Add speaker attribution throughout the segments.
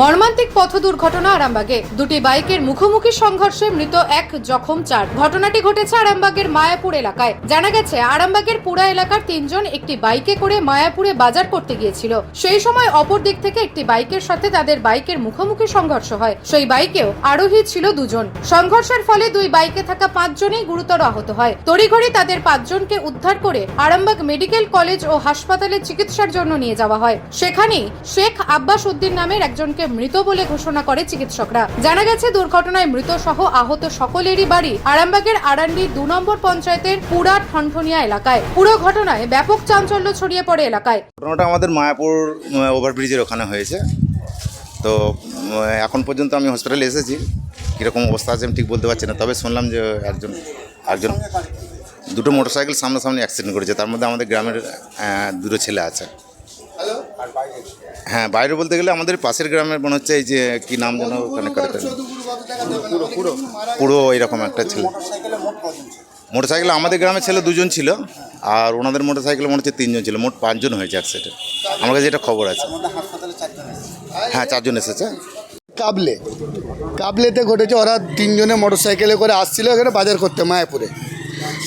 Speaker 1: মর্মান্তিক পথ দুর্ঘটনা আরামবাগে। দুটি বাইকের মুখোমুখি সংঘর্ষে মৃত এক জখম চার। ঘটনাটি ঘটেছে আরামবাগের মায়াপুর এলাকায়। জানা গেছে, আরামবাগের পুরা এলাকার তিনজন একটি বাইকে করে মায়াপুরে বাজার করতে গিয়েছিল। সেই সময় অপর দিক থেকে একটি বাইকের সাথে তাদের বাইকের মুখোমুখি সংঘর্ষ হয়। সেই বাইকেও আরোহী ছিল দুজন। সংঘর্ষের ফলে দুই বাইকে থাকা পাঁচজনই গুরুতর আহত হয়। তড়িঘড়ি তাদের পাঁচজনকে উদ্ধার করে আরামবাগ মেডিকেল কলেজ ও হাসপাতালে চিকিৎসার জন্য নিয়ে যাওয়া হয়। সেখানেই শেখ আব্বাস উদ্দিন নামের একজনকে মৃত বলে ঘোষণা করে চিকিৎসকরা। জানা গেছে দুর্ঘটনায় মৃত সহ আহত সকলেরই বাড়ি আরামবাগের আরান্ডি দু নম্বর পঞ্চায়েতের পুরা ঠনঠনিয়া এলাকায়। পুরো ঘটনায় ব্যাপক চাঞ্চল্য ছড়িয়ে পড়ে এলাকায়।
Speaker 2: ঘটনাটা আমাদের মায়াপুর ওভারব্রিজের ওখানে হয়েছে। তো এখন পর্যন্ত আমি হসপিটালে এসেছি। কীরকম অবস্থা আছে আমি ঠিক বলতে পারছি না। তবে শুনলাম যে একজন একজন দুটো মোটরসাইকেল সামনাসামনি অ্যাক্সিডেন্ট করেছে। তার মধ্যে আমাদের গ্রামের দুটো ছেলে আছে। হ্যাঁ বাইরে বলতে গেলে আমাদের পাশের গ্রামের মনে হচ্ছে এই যে কি নাম যেন ওখানে পুরো এরকম একটা ছেলে। মোটরসাইকেল আমাদের গ্রামের ছেলে দুজন ছিল আর ওনাদের মোটরসাইকেলে মনে হচ্ছে তিনজন ছিল মোট পাঁচজন হয়েছে অ্যাক্সিডেন্ট আমার কাছে এটা খবর আছে। হ্যাঁ চারজন এসেছে।
Speaker 3: কাবলে। কাবলেতে ঘটেছে ওরা তিনজনে মোটর সাইকেলে করে আসছিল এখানে বাজার করতে মায়াপুরে।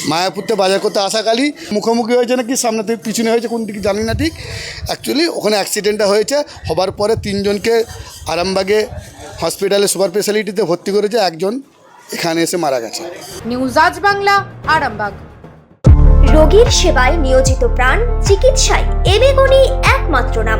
Speaker 3: মায়াপুরতে বাজার করতে আসাকালই মুখোমুখি হয়েছে নাকি সামনে থেকে পিছনে হয়েছে কোন দিকে জানি না ঠিক। অ্যাকচুয়ালি ওখানে অ্যাক্সিডেন্টটা হয়েছে হবার পরে তিনজনকে আরামবাগে হসপিটালে সুপার স্পেশালিটিতে ভর্তি করেছে একজন এখানে এসে মারা গেছে।
Speaker 1: নিউজ আজ বাংলা আরামবাগ।
Speaker 4: রোগীর সেবায় নিয়োজিত প্রাণ চিকিৎসায় এবেগুনি একমাত্র নাম।